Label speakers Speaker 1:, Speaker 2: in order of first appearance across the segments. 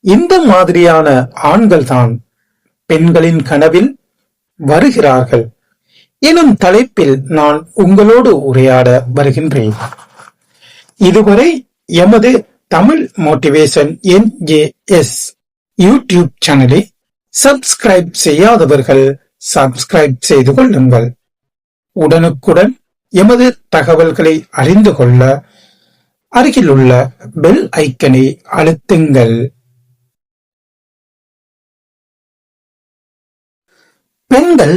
Speaker 1: இந்த மாதிரியான ஆண்கள்தான் பெண்களின் கனவில் வருகிறார்கள். எனும் தலைப்பில் நான் உங்களோடு உரையாட வருகின்றேன். இதுவரை எமது தமிழ் மோட்டிவேஷன் என்ஏஎஸ் யூடியூப் சேனலை சப்ஸ்கிரைப் செய்யாதவர்கள் சப்ஸ்கிரைப் செய்து கொள்ளுங்கள். உடனுக்குடன் எமது தகவல்களை அறிந்து கொள்ள அருகிலுள்ள பெல் ஐக்கனை அழுத்துங்கள். பெண்கள்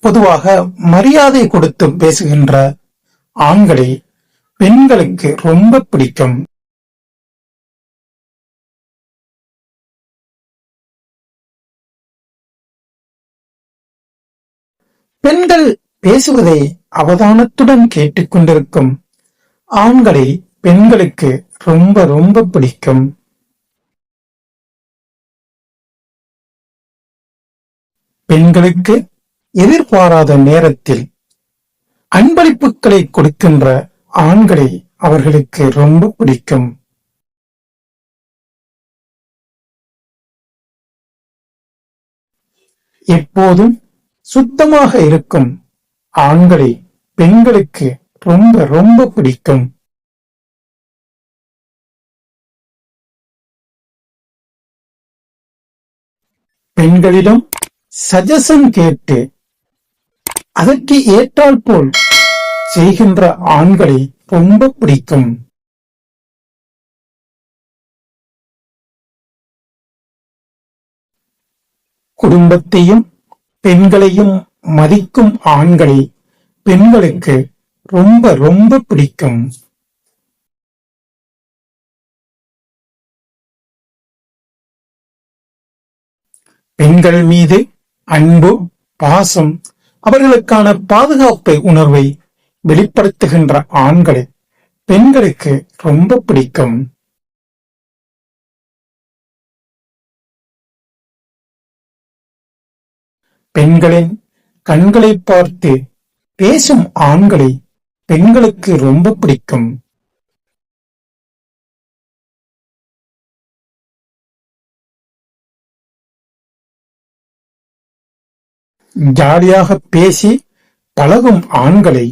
Speaker 1: பொதுவாக மரியாதை கொடுத்து பேசுகின்ற ஆண்களை பெண்களுக்கு ரொம்ப பிடிக்கும். பெண்கள் பேசுவதை அவதானத்துடன் கேட்டுக்கொண்டிருக்கும் ஆண்களை பெண்களுக்கு ரொம்ப ரொம்ப பிடிக்கும். பெண்களுக்கு எதிர்பாராத நேரத்தில் அன்பளிப்புகளை கொடுக்கின்ற ஆண்களை அவர்களுக்கு ரொம்ப பிடிக்கும். எப்போதும் சுத்தமாக இருக்கும் ஆண்களை பெண்களுக்கு ரொம்ப ரொம்ப பிடிக்கும். பெண்களிடம் சஜஷன் கேட்டு அதற்கு ஏற்றால் போல் செய்கின்ற ஆண்களை ரொம்ப பிடிக்கும். குடும்பத்தையும் பெண்களையும் மதிக்கும் ஆண்களை பெண்களுக்கு ரொம்ப ரொம்ப பிடிக்கும். பெண்கள் மீது அன்பு பாசம் அவர்களுக்கான பாதுகாப்பு உணர்வை வெளிப்படுத்துகின்ற ஆண்களை பெண்களுக்கு ரொம்ப பிடிக்கும். பெண்களின் கண்களை பார்த்து பேசும் ஆண்களை பெண்களுக்கு ரொம்ப பிடிக்கும். ஜாலியாக பேசி பழகும் ஆண்களை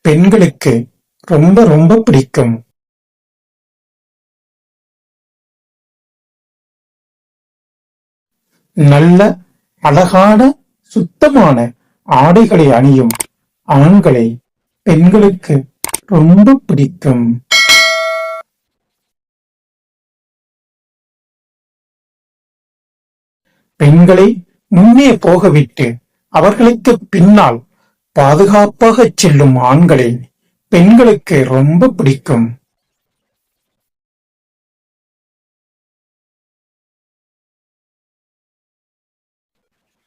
Speaker 1: பெண்களுக்கு ரொம்ப ரொம்ப பிடிக்கும். நல்ல அழகான சுத்தமான ஆடைகளை அணியும் ஆண்களை பெண்களுக்கு ரொம்ப பிடிக்கும். பெண்களை முன்னே போகவிட்டு அவர்களுக்கு பின்னால் பாதுகாப்பாக செல்லும் ஆண்களை பெண்களுக்கு ரொம்ப பிடிக்கும்.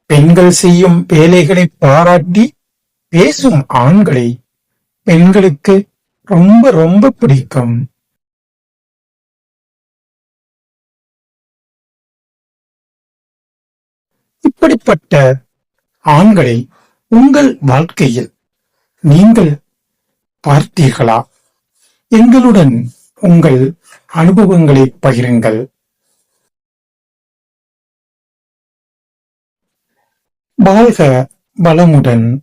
Speaker 1: பெண்கள் செய்யும் வேலைகளை பாராட்டி பேசும் ஆண்களை பெண்களுக்கு ரொம்ப ரொம்ப பிடிக்கும். இப்படிப்பட்ட ஆண்களை உங்கள் வாழ்க்கையில் நீங்கள் பார்த்தீர்களா? எங்களுடன் உங்கள் அனுபவங்களை பகிருங்கள். வாழ்க வளமுடன்.